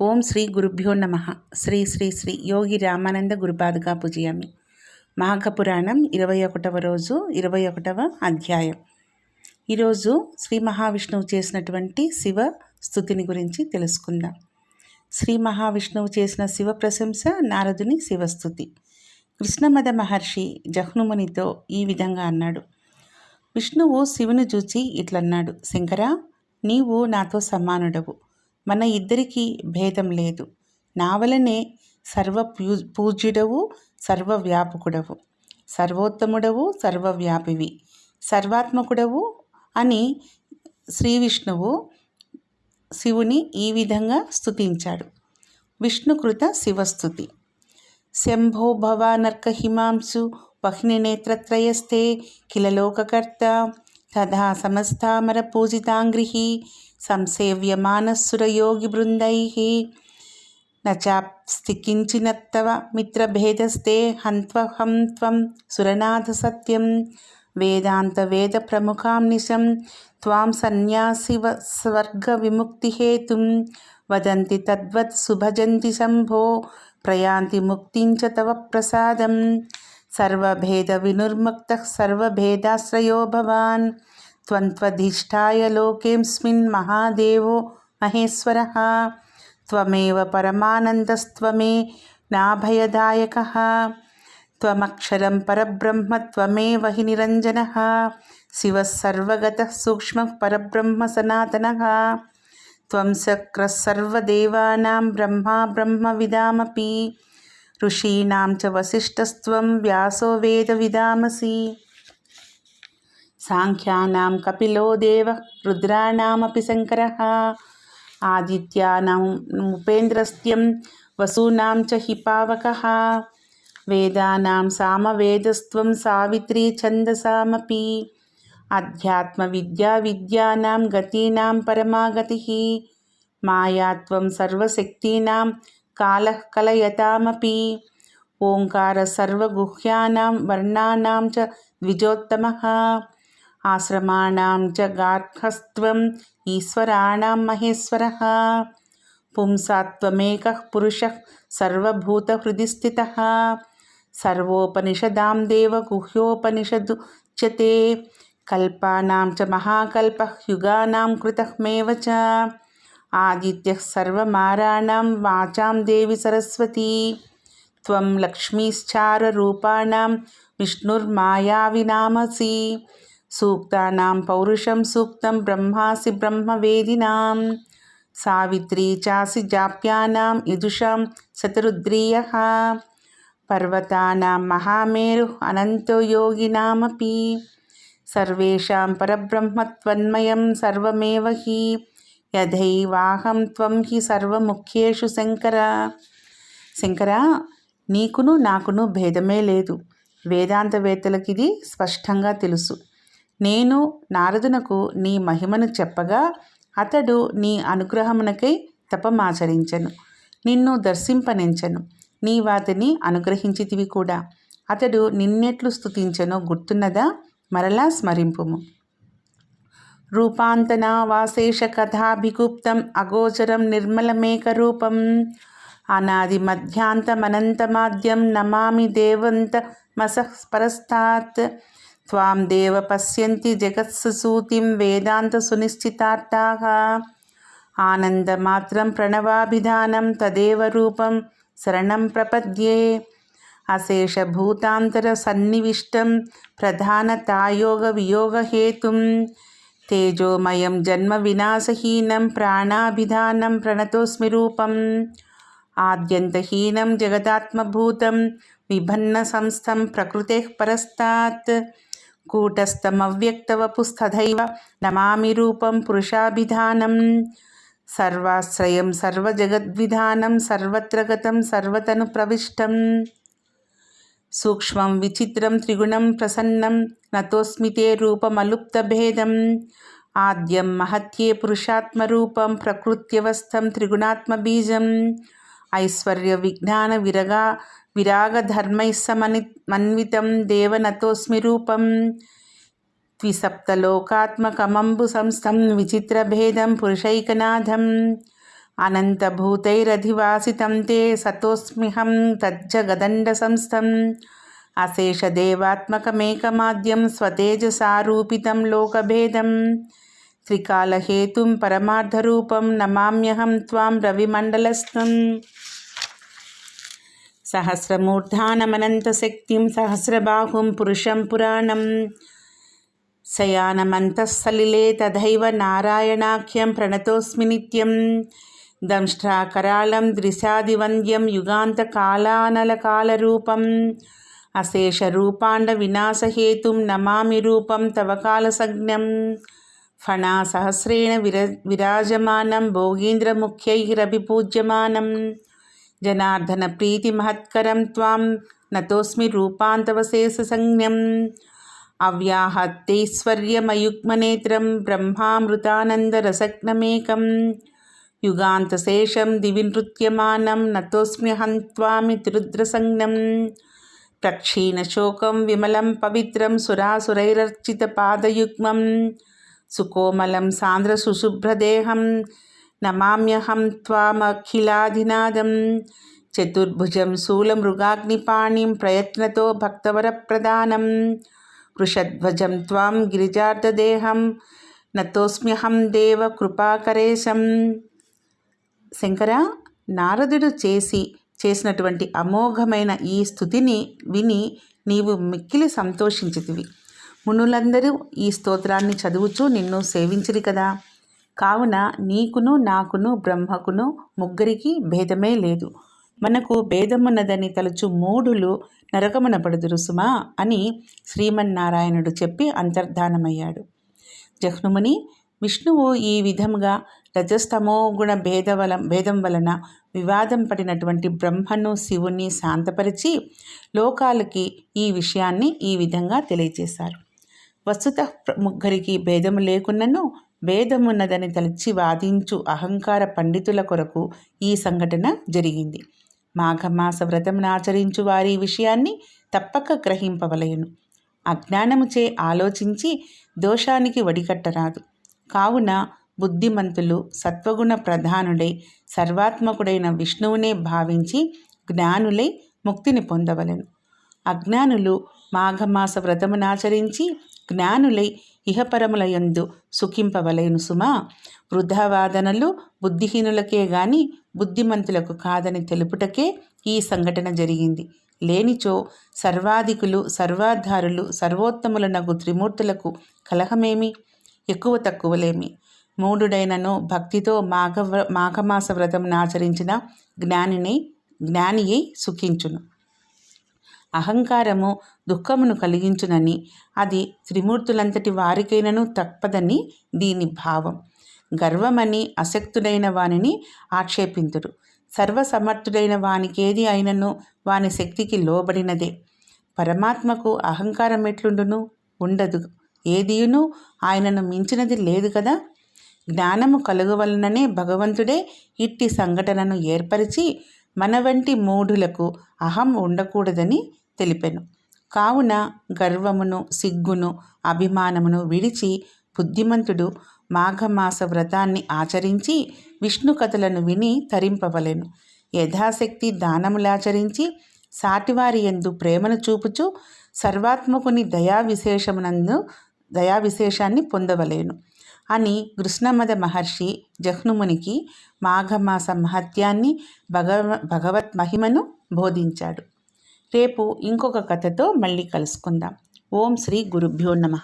ఓం శ్రీ గురుభ్యో నమ. శ్రీ శ్రీ శ్రీ యోగి రామానంద గురుపాదుగా పూజయామి. మాఘపురాణం ఇరవై ఒకటవ రోజు ఇరవై ఒకటవ అధ్యాయం. ఈరోజు శ్రీ మహావిష్ణువు చేసినటువంటి శివ స్థుతిని గురించి తెలుసుకుందాం. శ్రీ మహావిష్ణువు చేసిన శివ ప్రశంస నారదుని శివస్థుతి కృష్ణమద మహర్షి జహ్నుమునితో ఈ విధంగా అన్నాడు. విష్ణువు శివుని చూచి ఇట్లన్నాడు శంకరా నీవు నాతో సమానుడవు. మన ఇద్దరికీ భేదం లేదు. నా వలనే సర్వ పూజ్యుడవు సర్వవ్యాపకుడవు సర్వోత్తముడవు సర్వవ్యాపివి సర్వాత్మకుడవు అని శ్రీ విష్ణువు శివుని ఈ విధంగా స్తుతించాడు. విష్ణుకృత శివస్థుతి. శంభో భవానర్క హిమాంశు వహ్నినేత్రత్రయస్తే కిల లోకకర్త తథా సమస్తామరపూజితాంగ్రిः సంసేవ్యమానస్సురయోగిబృంदैः न चाप्स्ति किञ्चिनत्तव मित्रभेदस्ते हन्त्वहं त्वं सुरनाथसत्यं वेदान्तवेदप्रमुखां निशं त्वां सन्न्यासिव स्वर्गविमुक्तिहेतुं वदन्ति तद्वत् सुभजन्ति शम्भो प्रयान्ति मुक्तिं च तव प्रसादम् సర్వభేద వినుర్ముక్త సర్వభేదాశ్రయో భవాన్. త్వంత్వధిష్టాయ లోకేంస్మిన్ మహాదేవో మహేశ్వర. త్వమేవ పరమానందస్త్వమే నాభయదాయక. త్వమక్షరం పరబ్రహ్మ త్వమేవ హి నిరంజన. శివ సర్వగత సూక్ష్మ పరబ్రహ్మ సనాతన. త్వం బ్రహ్మా బ్రహ్మవిదామపి ఋషీణాం చ వశిష్ఠస్త్వం వ్యాసో వేద విదామసి. సాంఖ్యానాం కపిలో దేవ రుద్రాణమపి శంకర. ఆదిత్యానాం ఉపేంద్రస్త్యం వసూనాం చ హిపావక వేదానాం సామవేదస్త్వం సావిత్రీ ఛందసామపి. అధ్యాత్మ విద్యా విద్యానాం గతీనాం పరమాగతి. మాయాత్వం సర్వశక్తీనాం కాలః కలయతామపి ఓంకార సర్వగుహ్యానాం వర్ణానాం చ ద్విజోత్తమ ఆశ్రమాణం చ గార్హస్త్వం ఈశ్వరాణం మహేశ్వరः పుంసాత్వమేకः పురుషः సర్వభూతహృది స్థిత సర్వోపనిషదాం దేవగుహ్యోపనిషదు గుహ్యోపనిషదుచ్యతే కల్పానాం చ మహాకల్ప యుగానాం కృతమేవ చ ఆదిత్య సర్వమారాణం వాచాం దేవి సరస్వతీ త్వం లక్ష్మీశ్చారూపాణం విష్ణుర్మాయావినామసి సూక్తానాం పౌరుషం సూక్తం బ్రహ్మాసి బ్రహ్మవేదినాం సావిత్రీ చాసి జాప్యానాం యజుషాం శతరుద్రీయ పర్వతానాం మహామేరు అనంతో యోగినామపి సర్వేషాం పరబ్రహ్మత్వన్మయం సర్వమేవ హి యథైవాహం త్వం హి సర్వముఖ్యేషు శంకర. శంకర నీకును నాకును భేదమే లేదు. వేదాంతవేత్తలకి ఇది స్పష్టంగా తెలుసు. నేను నారదునకు నీ మహిమను చెప్పగా అతడు నీ అనుగ్రహమునకై తపమాచరించను. నిన్ను దర్శింపనించను. నీ వాతిని అనుగ్రహించితివి కూడా. అతడు నిన్నెట్లు స్థుతించనో గుర్తున్నదా? మరలా స్మరింపుము. రూపాంతనావాశేషకథాభిగుప్తం అగోచరం నిర్మలమేకరూపం. అనాది మధ్యాంతమనంతమాద్యం నమామి దేవంత మసః త్వాం దేవ పశ్యంతి జగత్సుసూతిం వేదాంత సునిశ్చితార్థాః. ఆనందమాత్రం ప్రణవాభిధానం తదేవ రూపం శరణం ప్రపద్యే. అశేషభూతాంతరసన్నివిష్టం ప్రధానతాయోగ వియోగహేతుం తేజోమయం జన్మ వినాశహీనం ప్రాణాభిధానం ప్రణతోస్మి రూపం. ఆద్యంతహీనం జగదాత్మభూతం విభన్న సంస్థం ప్రకృతే పరస్తాత్. కూటస్థమవ్యక్తవపుస్తథైవ నమామి రూపం పురుషాభిధానం. సర్వాశ్రయం సర్వజగద్విధానం సర్వత్ర గతం సర్వతను ప్రవిష్టం సూక్ష్మం విచిత్రం త్రిగుణం ప్రసన్నం నతోస్మితే రూపమలుప్తభేదం. ఆద్యం మహత్యే పురుషాత్మరూపం ప్రకృత్యవస్థం త్రిగుణాత్మబీజం. ఐశ్వర్య విజ్ఞాన విరగా విరాగధర్మైస్సమని మన్వితం దేవనతోస్మి రూపం. ద్విసప్తలోకాత్మకమంబు సంస్థం విచిత్రభేదం పురుషైకనాథం. అనంతభూతైరధివాసితం తే సతోస్మిహం తజ్జగదండ సంస్థం అశేషదేవాత్మకమేకమాద్యం స్వతేజసారూపితం లోకభేదం త్రికాలహేతుం పరమార్థరూపం నమామ్యహం త్వాం రవిమండలస్థం సహస్రమూర్ధానమనంతశక్తిం సహస్రబాహుం పురుషం పురాణం శయానమంతఃసలిలే తథైవ నారాయణాఖ్యం ప్రణతోస్మి నిత్యం దంష్ట్రాకరాళం ద్రిశాదివంద్యం యుగాంతకాలానలకాలరూపం. అశేషరూపాండ వినాశహేతుం నమామి రూపం తవ కాలసజ్ఞం. ఫణాసహస్రేణ విర విరాజమానం భోగీంద్రముఖ్యైరభిపూజ్యమానం. జనార్దన ప్రీతిమహత్కరం త్వాం నతోస్మి రూపాంతవశేషసంజ్ఞం. అవ్యాహత్తైశ్వర్యమయుగ్మనేత్రం బ్రహ్మామృతానందరసగ్నమేకం యుగాంతశేషం దివి నృత్యమానం నతోస్మ్యహంత్వామి తిరుద్రసంజ్ఞం ప్రక్షీణశోకం విమలం పవిత్రం సురాసురైరర్చిత పాదయుగ్మం సుకోమలం సాంద్ర సుశుభ్రదేహం నమామ్యహం త్వామఖిలాధినాదం చతుర్భుజం శూలమృగాగ్నిపాణిం ప్రయత్నతో భక్తవరప్రదానం వృషధ్వజం త్వాం గిరిజార్థదేహం నతోస్మ్యహం దేవ కృపాకరేశం శంకర నారదుడు చేసి చేసినటువంటి అమోఘమైన ఈ స్థుతిని విని నీవు మిక్కిలి సంతోషించితివి. మునులందరూ ఈ స్తోత్రాన్ని చదువుచూ నిన్ను సేవించిరి కదా. కావున నీకును నాకును బ్రహ్మకును ముగ్గురికి భేదమే లేదు. మనకు భేదమున్నదని తలుచు మూఢులు నరకమున పడుదురు సుమా అని శ్రీమన్నారాయణుడు చెప్పి అంతర్ధానమయ్యాడు. జహ్నుముని విష్ణువు ఈ విధముగా రజస్తమో గుణ భేద వల భేదం వలన వివాదం పడినటువంటి బ్రహ్మను శివుణ్ణి శాంతపరిచి లోకాలకి ఈ విషయాన్ని ఈ విధంగా తెలియజేశారు వస్తుత ముగ్గురికి భేదము లేకున్నను భేదమున్నదని తలచి వాదించు అహంకార పండితుల కొరకు ఈ సంఘటన జరిగింది. మాఘమాస వ్రతమును ఆచరించు వారి విషయాన్ని తప్పక గ్రహింపవలయును అజ్ఞానముచే ఆలోచించి దోషానికి వడికట్టరాదు. కావున బుద్ధిమంతులు సత్వగుణ ప్రధానుడై సర్వాత్మకుడైన విష్ణువునే భావించి జ్ఞానులై ముక్తిని పొందవలను. అజ్ఞానులు మాఘమాస వ్రతమునాచరించి జ్ఞానులై ఇహపరములయందు సుఖింపవలేను సుమా. వృద్ధావాదనలు బుద్ధిహీనులకే గాని బుద్ధిమంతులకు కాదని తెలుపుటకే ఈ సంఘటన జరిగింది. లేనిచో సర్వాధికులు సర్వాధారులు సర్వోత్తములనగు త్రిమూర్తులకు కలహమేమి? ఎక్కువ తక్కువలేమి. మూఢుడైనను భక్తితో మాఘ మాఘమాస వ్రతం ఆచరించిన జ్ఞానిని జ్ఞానియై సుఖించును. అహంకారము దుఃఖమును కలిగించునని అది త్రిమూర్తులంతటి వారికైనను తప్పదని దీని భావం. గర్వమని అశక్తుడైన వానిని ఆక్షేపింతుడు సర్వసమర్థుడైన వానికేది అయినను వాని శక్తికి లోబడినదే. పరమాత్మకు అహంకారం ఎట్లుండును? ఉండదు. ఏదియును ఆయనను మించినది లేదు కదా? జ్ఞానము కలుగవలననే భగవంతుడే ఇట్టి సంఘటనను ఏర్పరిచి మన వంటి మూఢులకు అహం ఉండకూడదని తెలిపెను. కావున గర్వమును సిగ్గును అభిమానమును విడిచి బుద్ధిమంతుడు మాఘమాస వ్రతాన్ని ఆచరించి విష్ణు కథలను విని తరింపవలెను. యథాశక్తి దానములాచరించి సాటివారి ఎందు ప్రేమను చూపుచు సర్వాత్మకుని దయా విశేషమునందు దయా విశేషాన్ని పొందవలేను. అని కృష్ణమద మహర్షి జహ్నుమునికి మాఘమాస మహత్యాన్ని భగవ భగవత్ మహిమను బోధించాడు. రేపు ఇంకొక కథతో మళ్ళీ కలుసుకుందాం. ఓం శ్రీ గురుభ్యో నమ.